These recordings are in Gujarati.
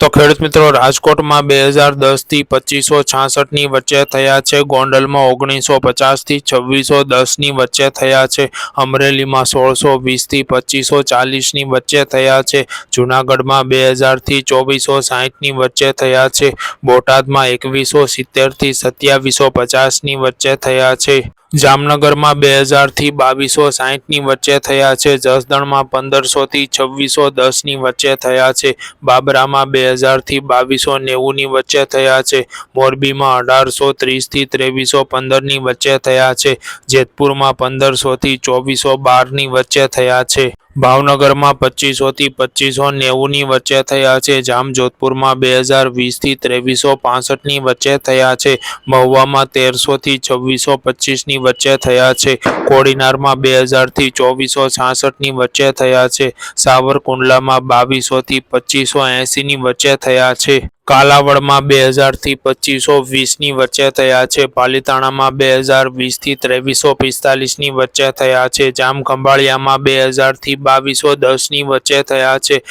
તો ખેડૂત મિત્રો, રાજકોટમાં બે હજાર દસથી પચીસો છાસઠની વચ્ચે થયા છે. ગોંડલમાં ઓગણીસો પચાસથી છવ્વીસો દસની વચ્ચે થયા છે. અમરેલીમાં સોળસો વીસથી પચીસો ચાલીસની વચ્ચે થયા છે. જુનાગઢમાં બે હજારથી ચોવીસો સાહીઠની વચ્ચે થયા છે. બોટાદમાં એકવીસો સિત્તેરથી સત્યાવીસો પચાસની વચ્ચે થયા છે. જામનગરમાં બે હજારથી બાવીસો સાહીઠની વચ્ચે થયા છે. જસદણમાં પંદરસોથી છવ્વીસો દસની વચ્ચે થયા છે. બાબરામાં બે હજારથી બાવીસો નેવુંની વચ્ચે થયા છે. મોરબીમાં અઢારસો ત્રીસથી ત્રેવીસો પંદરની વચ્ચે થયા છે. જેતપુરમાં પંદરસોથી ચોવીસો બારની વચ્ચે થયા છે. ભાવનગરમાં પચીસોથી પચીસો નેવુંની વચ્ચે થયા છે. જામજોધપુરમાં બે હજાર વીસથી ત્રેવીસો પાસઠની વચ્ચે થયા છે. મહુવામાં તેરસોથી છવ્વીસો પચીસની વચ્ચે થયા છે. કોડીનારમાં બે હજારથી ચોવીસો છાસઠની વચ્ચે થયા છે. સાવરકુંડલામાં બાવીસોથી પચીસો એંસીની વચ્ચે થયા છે. કાલાવડમાં બે હજારથી પચીસો વીસની વચ્ચે થયા છે. પાલીતાણામાં બે હજાર વીસથી ત્રેવીસો પિસ્તાલીસની વચ્ચે થયા છે. જામખંભાળિયામાં બે હજારથી બાવીસો દસની વચ્ચે થયા છે.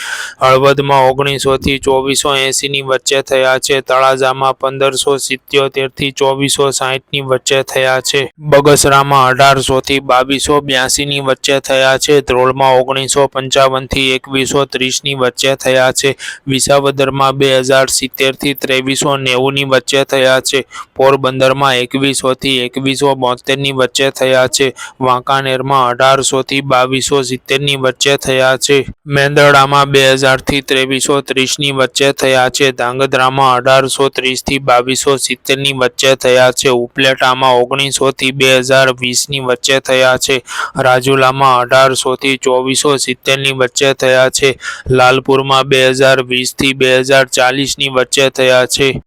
હળવદમાં ઓગણીસોથી ચોવીસો એંસીની વચ્ચે થયા છે. તળાજામાં પંદરસો સિત્યોતેરથી ચોવીસો સાહીઠની વચ્ચે થયા છે. બગસરામાં અઢારસોથી બાવીસો બ્યાસીની વચ્ચે થયા છે. ધ્રોળમાં ઓગણીસો પંચાવનથી એકવીસો ત્રીસની વચ્ચે થયા છે. વિસાવદરમાં બે હજાર સિત્તેરથી ત્રેવીસો નેવુંની વચ્ચે થયા છે. પોરબંદરમાં એકવીસોથી એકવીસો બોતેરની વચ્ચે થયા છે. વાંકાનેરમાં અઢારસોથી બાવીસો સિત્તેરની વચ્ચે થયા છે. મેંદરડામાં બે હજારથી ત્રેવીસો ત્રીસની વચ્ચે થયા છે. ધાંગધ્રામાં અઢારસો ત્રીસથી બાવીસો સિત્તેરની વચ્ચે થયા છે. ઉપલેટામાં ઓગણીસોથી બે હજાર વીસની વચ્ચે થયા છે. રાજુલામાં અઢારસોથી ચોવીસો સિત્તેરની વચ્ચે થયા છે. લાલપુરમાં બે હજાર વીસથી બે હજાર ચાલીસની વચ્ચે થયા છે.